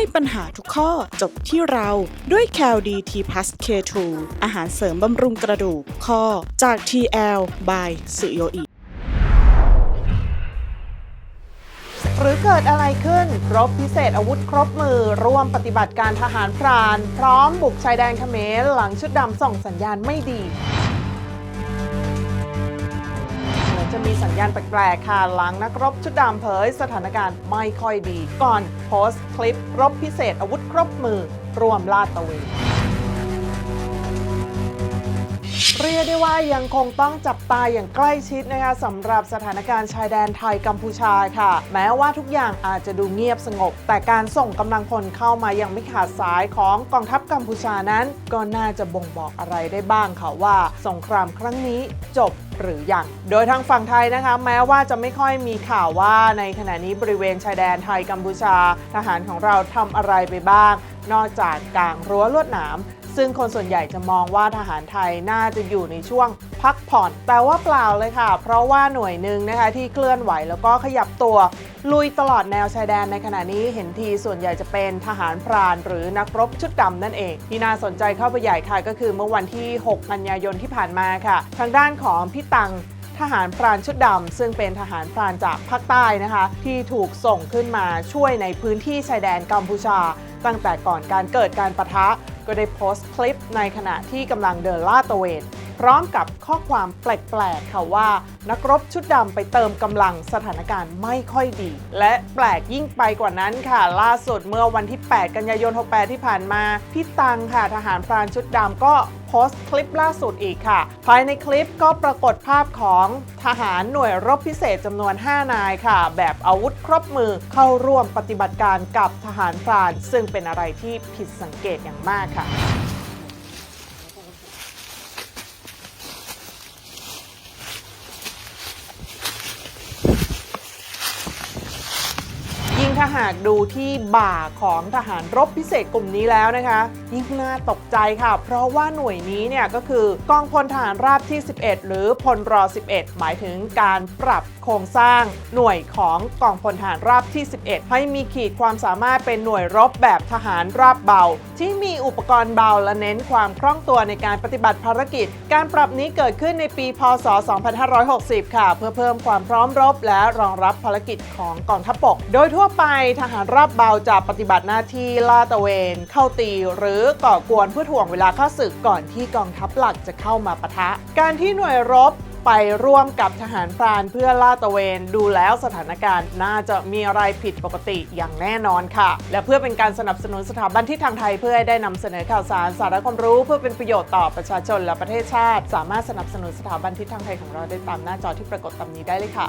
ให้ปัญหาทุกข้อจบที่เราด้วย c a l d t plus K2 อาหารเสริมบำรุงกระดูกข้อจาก TL by สุโยอิหรือเกิดอะไรขึ้นรบพิเศษอาวุธครบมือ ร่วมปฏิบัติการทหารพราน พร้อมบุกชายแดนเขมรหลังชุดดำส่งสัญญาณไม่ดี จะมีสัญญาณแปลกๆค่ะหลังนักรบชุดดำเผยสถานการณ์ไม่ค่อยดี ก่อนโพสต์คลิปรบพิเศษอาวุธครบมือรวมลาดตะเวน เรียกได้ว่ายังคงต้องจับตาอย่างใกล้ชิดนะคะสำหรับสถานการณ์ชายแดนไทยกัมพูชาค่ะ แม้ว่าทุกอย่างอาจจะดูเงียบสงบ แต่การส่งกำลังพลเข้ามายังไม่ขาดสายของกองทัพกัมพูชานั้น ก็น่าจะบ่งบอกอะไรได้บ้างค่ะว่าสงครามครั้งนี้จบหรือยัง โดยทางฝั่งไทยนะคะ แม้ว่าจะไม่ค่อยมีข่าวว่าในขณะนี้บริเวณชายแดนไทยกัมพูชา ทหารของเราทำอะไรไปบ้าง นอกจากกางรั้วลวดหนาม ซึ่งคนส่วนใหญ่จะมองว่าทหารไทยน่าจะอยู่ในช่วงพักผ่อน แต่ว่าเปล่าเลยค่ะ เพราะว่าหน่วยหนึ่งนะคะที่เคลื่อนไหวแล้วก็ขยับตัว ลุยตลอดแนวชายแดนในขณะนี้เห็นทีส่วนใหญ่จะเป็นทหารพราน หรือนักรบชุดดำนั่นเอง ที่น่าสนใจเข้าไปใหญ่ค่ะก็คือเมื่อวันที่ 6 กันยายนที่ผ่านมาค่ะ ทางด้านของพี่ตังทหารพรานชุดดำซึ่งเป็นทหารพรานจากภาคใต้นะคะ ที่ถูกส่งขึ้นมาช่วยในพื้นที่ชายแดนกัมพูชา ตั้งแต่ก่อนการเกิดการประทะ ก็ได้โพสต์คลิปในขณะที่กำลังเดินลาดตระเวนพร้อมกับข้อความแปลกๆค่ะว่า นักรบชุดดำไปเติมกำลังสถานการณ์ไม่ค่อยดี และแปลกยิ่งไปกว่านั้นค่ะ ล่าสุดเมื่อวันที่ 8 กันยายน 68 ที่ผ่านมา พี่ตังค่ะทหารพรานชุดดำก็ โพสต์คลิปล่าสุดอีกค่ะ ภายในคลิปก็ปรากฏภาพของทหารหน่วยรบพิเศษจำนวน 5 นายค่ะ แบบอาวุธครบมือเข้าร่วมปฏิบัติการกับทหารพราน ซึ่งเป็นอะไรที่ผิดสังเกตอย่างมากค่ะ ถ้าหากดูที่บ่าของทหารรบพิเศษกลุ่มนี้แล้วนะคะ ยิ่งน่าตกใจค่ะ เพราะว่าหน่วยนี้เนี่ยก็คือกองพลทหารราบที่ 11 หรือพลร11 หมายถึงการปรับโครงสร้างหน่วยของกองพลทหารราบที่ 11 ให้มีขีดความสามารถเป็นหน่วยรบแบบทหารราบเบา ที่มีอุปกรณ์เบาและเน้นความคล่องตัวในการปฏิบัติภารกิจ การปรับนี้เกิดขึ้นในปี พศ 2560 ค่ะ เพื่อเพิ่มความพร้อมรบและรองรับภารกิจของกองทัพบก โดยทั่วไปทหารราบเบาจะปฏิบัติหน้าที่ลาดตระเวน เข้าตีหรือก่อกวนเพื่อถ่วงเวลาเข้าศึกก่อนที่กองทัพหลักจะเข้ามาปะทะ การที่หน่วยรบไปร่วมกับทหารพรานเพื่อลาดตระเวนดูแล้วสถานการณ์น่าจะมีอะไรผิดปกติอย่างแน่นอนค่ะ และเพื่อเป็นการสนับสนุนสถาบันที่ทางไทยเพื่อให้ได้นำเสนอข่าวสารสาระความรู้ เพื่อเป็นประโยชน์ต่อประชาชนและประเทศชาติ สามารถสนับสนุนสถาบันทิศทางไทยของเราได้ตามหน้าจอที่ปรากฏตามนี้ได้เลยค่ะ